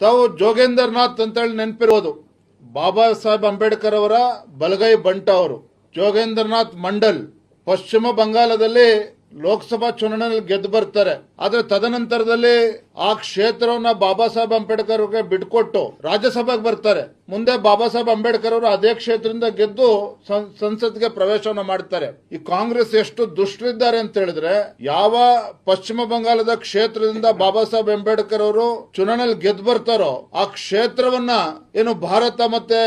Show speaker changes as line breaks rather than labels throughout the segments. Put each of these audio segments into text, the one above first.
ತಾವು ಜೋಗೇಂದ್ರನಾಥ್ ಅಂತೇಳಿ ನೆನಪಿರೋದು ಬಾಬಾ ಸಾಹೇಬ್ ಅಂಬೇಡ್ಕರ್ ಅವರ ಬಲಗೈ ಬಂಟ ಅವರು. ಜೋಗೇಂದ್ರನಾಥ್ ಮಂಡಲ್, ಪಶ್ಚಿಮ ಬಂಗಾಳದಲ್ಲಿ ಲೋಕಸಭಾ ಚುನಾವಣೆಯಲ್ಲಿ ಗೆದ್ದು ಬರ್ತಾರೆ. ಆದ್ರೆ ತದನಂತರದಲ್ಲಿ ಆ ಕ್ಷೇತ್ರವನ್ನ ಬಾಬಾ ಸಾಹೇಬ್ ಅಂಬೇಡ್ಕರ್ ಅವ್ರಿಗೆ ಬಿಟ್ಕೊಟ್ಟು ರಾಜ್ಯಸಭೆಗೆ ಬರ್ತಾರೆ. ಮುಂದೆ ಬಾಬಾ ಸಾಹೇಬ್ ಅಂಬೇಡ್ಕರ್ ಅವರು ಅದೇ ಕ್ಷೇತ್ರದಿಂದ ಗೆದ್ದು ಸಂಸತ್ಗೆ ಪ್ರವೇಶವನ್ನ ಮಾಡ್ತಾರೆ. ಈ ಕಾಂಗ್ರೆಸ್ ಎಷ್ಟು ದುಷ್ಟರಿದ್ದಾರೆ ಅಂತ ಹೇಳಿದ್ರೆ ಯಾವ ಪಶ್ಚಿಮ ಬಂಗಾಳದ ಕ್ಷೇತ್ರದಿಂದ ಬಾಬಾ ಸಾಹೇಬ್ ಅಂಬೇಡ್ಕರ್ ಅವರು ಚುನಾವಣೆಯಲ್ಲಿ ಗೆದ್ದು ಬರ್ತಾರೋ ಆ ಕ್ಷೇತ್ರವನ್ನ ಏನು ಭಾರತ ಮತ್ತೆ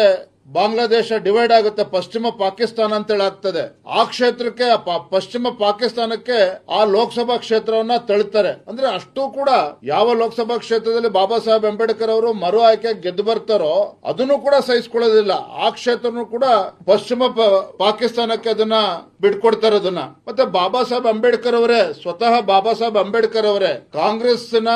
ಬಾಂಗ್ಲಾದೇಶ ಡಿವೈಡ್ ಆಗುತ್ತೆ, ಪಶ್ಚಿಮ ಪಾಕಿಸ್ತಾನ ಅಂತೇಳಿ ಆಗ್ತದೆ ಆ ಕ್ಷೇತ್ರಕ್ಕೆ ಪಶ್ಚಿಮ ಪಾಕಿಸ್ತಾನಕ್ಕೆ ಆ ಲೋಕಸಭಾ ಕ್ಷೇತ್ರವನ್ನ ತಳ್ತಾರೆ. ಅಂದ್ರೆ ಅಷ್ಟು ಕೂಡ ಯಾವ ಲೋಕಸಭಾ ಕ್ಷೇತ್ರದಲ್ಲಿ ಬಾಬಾ ಸಾಹೇಬ್ ಅಂಬೇಡ್ಕರ್ ಅವರು ಮರು ಆಯ್ಕೆ ಗೆದ್ದು ಬರ್ತಾರೋ, ಅದನ್ನು ಕೂಡ ಸಹಿಸಿಕೊಳ್ಳೋದಿಲ್ಲ. ಆ ಕ್ಷೇತ್ರನು ಕೂಡ ಪಶ್ಚಿಮ ಪಾಕಿಸ್ತಾನಕ್ಕೆ ಅದನ್ನ ಬಿಟ್ಕೊಡ್ತಾರೆ ಅದನ್ನ. ಮತ್ತೆ ಬಾಬಾ ಸಾಹೇಬ್ ಅಂಬೇಡ್ಕರ್ ಅವರೇ, ಸ್ವತಃ ಬಾಬಾ ಸಾಹೇಬ್ ಅಂಬೇಡ್ಕರ್ ಅವರೇ ಕಾಂಗ್ರೆಸ್ನ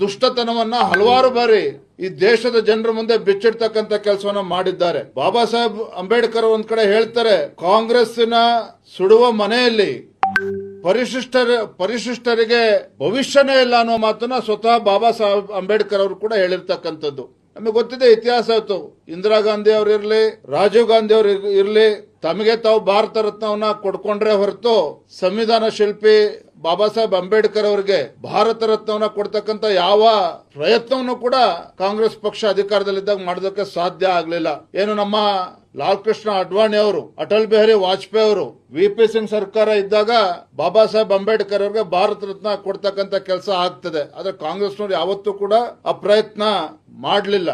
ದುಷ್ಟತನವನ್ನ ಹಲವಾರು ಬಾರಿ ಈ ದೇಶದ ಜನರ ಮುಂದೆ ಬಿಚ್ಚಿಡ್ತಕ್ಕಂತ ಕೆಲಸವನ್ನ ಮಾಡಿದ್ದಾರೆ. ಬಾಬಾ ಸಾಹೇಬ್ ಅಂಬೇಡ್ಕರ್ ಒಂದ್ ಕಡೆ ಹೇಳ್ತಾರೆ, ಕಾಂಗ್ರೆಸ್ಸಿನ ಸುಡುವ ಮನೆಯಲ್ಲಿ ಪರಿಶಿಷ್ಟರ, ಪರಿಶಿಷ್ಟರಿಗೆ ಭವಿಷ್ಯನೇ ಇಲ್ಲ ಅನ್ನೋ ಮಾತನ್ನ ಸ್ವತಃ ಬಾಬಾ ಸಾಹೇಬ್ ಅಂಬೇಡ್ಕರ್ ಅವರು ಕೂಡ ಹೇಳಿರ್ತಕ್ಕಂಥದ್ದು. ನಮಗೆ ಗೊತ್ತಿದೆ ಇತಿಹಾಸ ಆಯ್ತು. ಇಂದಿರಾ ಗಾಂಧಿ ಅವ್ರು ಇರ್ಲಿ, ರಾಜೀವ್ ಗಾಂಧಿ ಅವ್ರು ಇರ್- ಇರ್ಲಿ, ತಮಗೆ ತಾವು ಭಾರತ ರತ್ನವನ್ನ ಕೊಡ್ಕೊಂಡ್ರೆ ಹೊರತು ಸಂವಿಧಾನ ಶಿಲ್ಪಿ ಬಾಬಾ ಸಾಹೇಬ್ ಅಂಬೇಡ್ಕರ್ ಅವರಿಗೆ ಭಾರತ ರತ್ನವನ್ನ ಕೊಡ್ತಕ್ಕಂತ ಯಾವ ಪ್ರಯತ್ನವನ್ನು ಕೂಡ ಕಾಂಗ್ರೆಸ್ ಪಕ್ಷ ಅಧಿಕಾರದಲ್ಲಿದ್ದಾಗ ಮಾಡೋದಕ್ಕೆ ಸಾಧ್ಯ ಆಗ್ಲಿಲ್ಲ. ಏನು ನಮ್ಮ ಲಾಲ್ ಕೃಷ್ಣ ಅಡ್ವಾಣಿ ಅವರು, ಅಟಲ್ ಬಿಹಾರಿ ವಾಜಪೇಯಿ ಅವರು ವಿ ಪಿ ಸಿಂಗ್ ಸರ್ಕಾರ ಇದ್ದಾಗ ಬಾಬಾ ಸಾಹೇಬ್ ಅಂಬೇಡ್ಕರ್ ಅವರಿಗೆ ಭಾರತ ರತ್ನ ಕೊಡ್ತಕ್ಕಂತ ಕೆಲಸ ಆಗ್ತದೆ. ಆದ್ರೆ ಕಾಂಗ್ರೆಸ್ನವ್ರು ಯಾವತ್ತೂ ಕೂಡ ಆ ಪ್ರಯತ್ನ ಮಾಡಲಿಲ್ಲ.